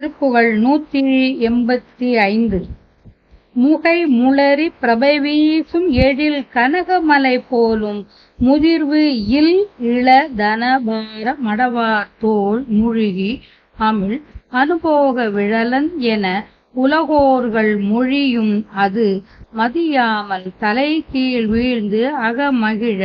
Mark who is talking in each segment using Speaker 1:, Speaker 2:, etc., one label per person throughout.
Speaker 1: திருப்புகழ் நூற்றி எண்பத்தி ஐந்து. முகை முளரி பிரபை வீசும் எழில் கனகமலை போலும் முதிர்வு இல் இள தனபார மடவார் தோல் முழுகி அமிழ் அனுபோக விழலன் என உலகோர்கள் மொழியும் அது மதியாமல் தலை கீழ் வீழ்ந்து அகமகிழ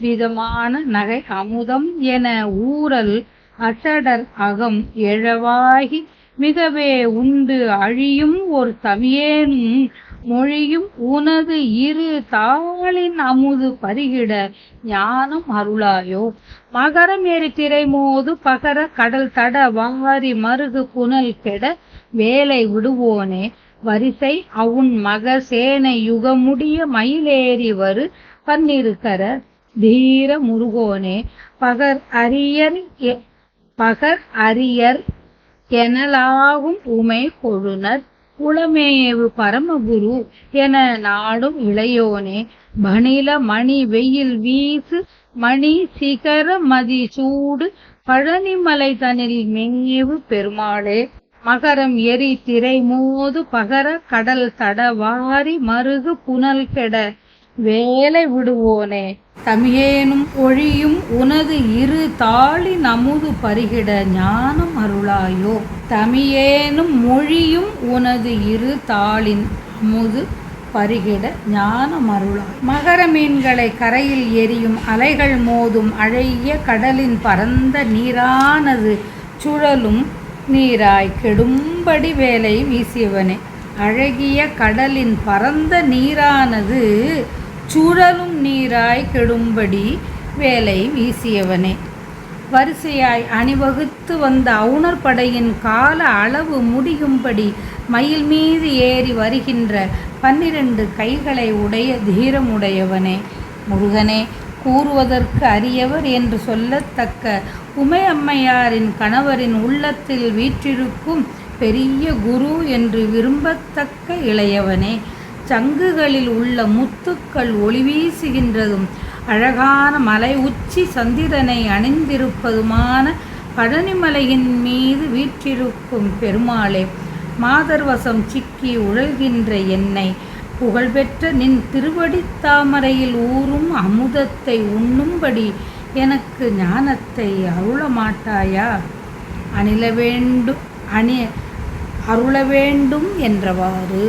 Speaker 1: விதமான நகை அமுதம் என ஊரல் அசடர் அகம் எழவாகி மிகவே உண்டு. அழியும் ஒரு தமியேனும் மொழியும் உனது இரு தாளின் அமுது பருகிட ஞானம் அருளாயோ. மகரம் எரி திரை மோது பகர கடல் தட வாரி மருகு புனல் கெட வேலை விடுவோனே. வரிசை அவுன் மக சேனை யுகமுடிய மயிலேறி வரு பன்னிருக்கர தீர முருகோனே. பகர் அரியர் பகர் அரியர் எனலாகும் உமை கொழுனர் குளமேவு பரமகுரு என நாடும் இளையோனே. பணில மணி வெயில் வீசு மணி சிகர மதி சூடு பழனிமலை தனில் மேவு பெருமாளே. மகரம் எரி திரை மோது பகர கடல் தடவாரி மருகு புனல் கெட வேலை விடுவோனே. தமியேனும் ஒழியும் உனது இரு தாளி அமுது பருகிட ஞானம் அருளாயோ. தமியேனும் மொழியும் உனது இரு தாளின் அமுது பருகிட ஞானம் அருளாய். மகர மீன்களை கரையில் எரியும் அலைகள் மோதும் அழகிய கடலின் பரந்த நீரானது சுழலும் நீராய் கெடும்படி வேலை வீசியவனே. அழகிய கடலின் பரந்த நீரானது சுழலும் நீராய் கெடும்படி வேலை வீசியவனே. வரிசையாய் அணிவகுத்து வந்த அவுணர் படையின் கால அளவு முடியும்படி மயில் மீது ஏறி வருகின்ற பன்னிரண்டு கைகளை உடைய தீரமுடையவனே. முருகனே கூறுவதற்கு அரியவர் என்று சொல்லத்தக்க உமையம்மையாரின் கணவரின் உள்ளத்தில் வீற்றிருக்கும் பெரிய குரு என்று விரும்பத்தக்க இளையவனே. சங்குகளில் உள்ள முத்துக்கள் ஒளி வீசுகின்றதும் அழகான மலை உச்சி சந்திரனை அணிந்திருப்பதுமான பழனிமலையின் மீது வீற்றிருக்கும் பெருமாளே மாதர்வசம் சிக்கி உழல்கின்ற என்னை புகழ்பெற்ற நின் திருவடித்தாமரையில் ஊறும் அமுதத்தை உண்ணும்படி எனக்கு ஞானத்தை அருள மாட்டாயா அணில வேண்டும் அணி அருள வேண்டும் என்றவாறு.